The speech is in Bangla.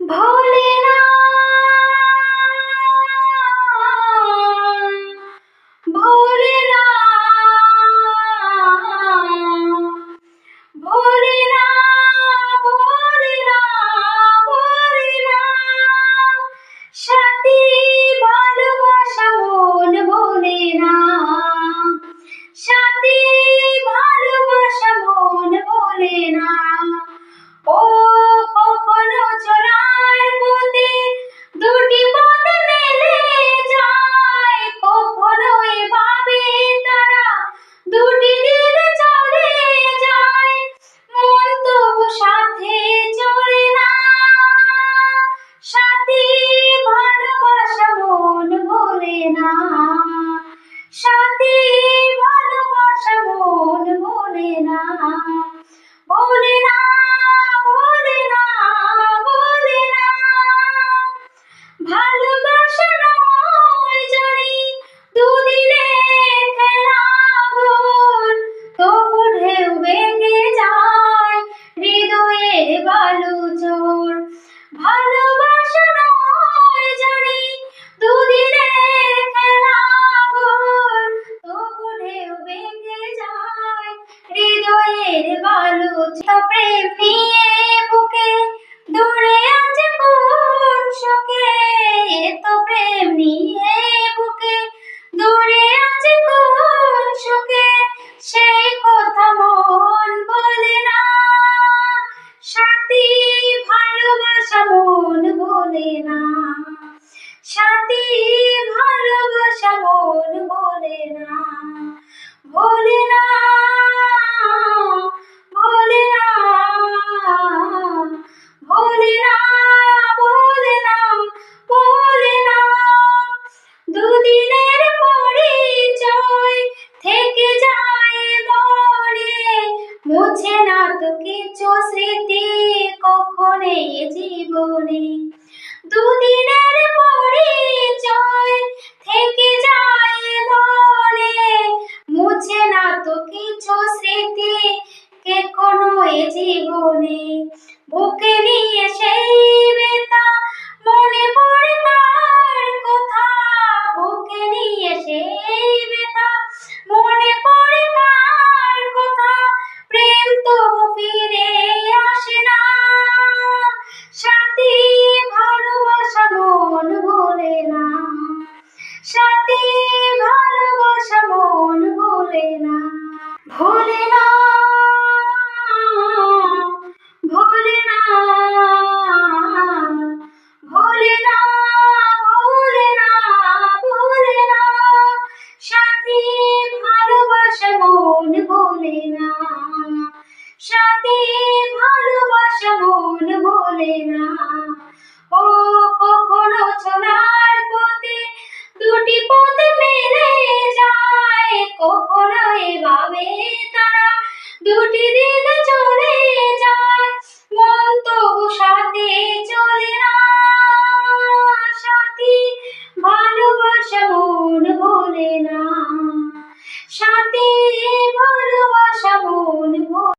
ভোলে না ভোলে ভোলে না ভোলে বালু প্রেম নিয়ে বুকে, দূরে আছে কোন শোকে? তো প্রেম নিয়ে বুকে, দূরে আছে কোন শোকে? সেই কথা মন বলে না, সাথী ভালোবাসা মন বলে না। সাথী না তো কিছু স্মৃতি কখনো জীবনে। দুদিনের পরিচয় থেকে যায় মনে। মুছে না তো কিছু স্মৃতি কে কোনো জীবনে। বুকে বলে না। সাথে ভালোবাসা মন বলে না। ও, কখনো চলার পথে দুটি পথ মেলে যায়। কখনো এভাবে তারা দুটি দিন চলে যায়। মন তো সাথে চলে না। সাথী ভালোবাসা মন বলে না। সাথী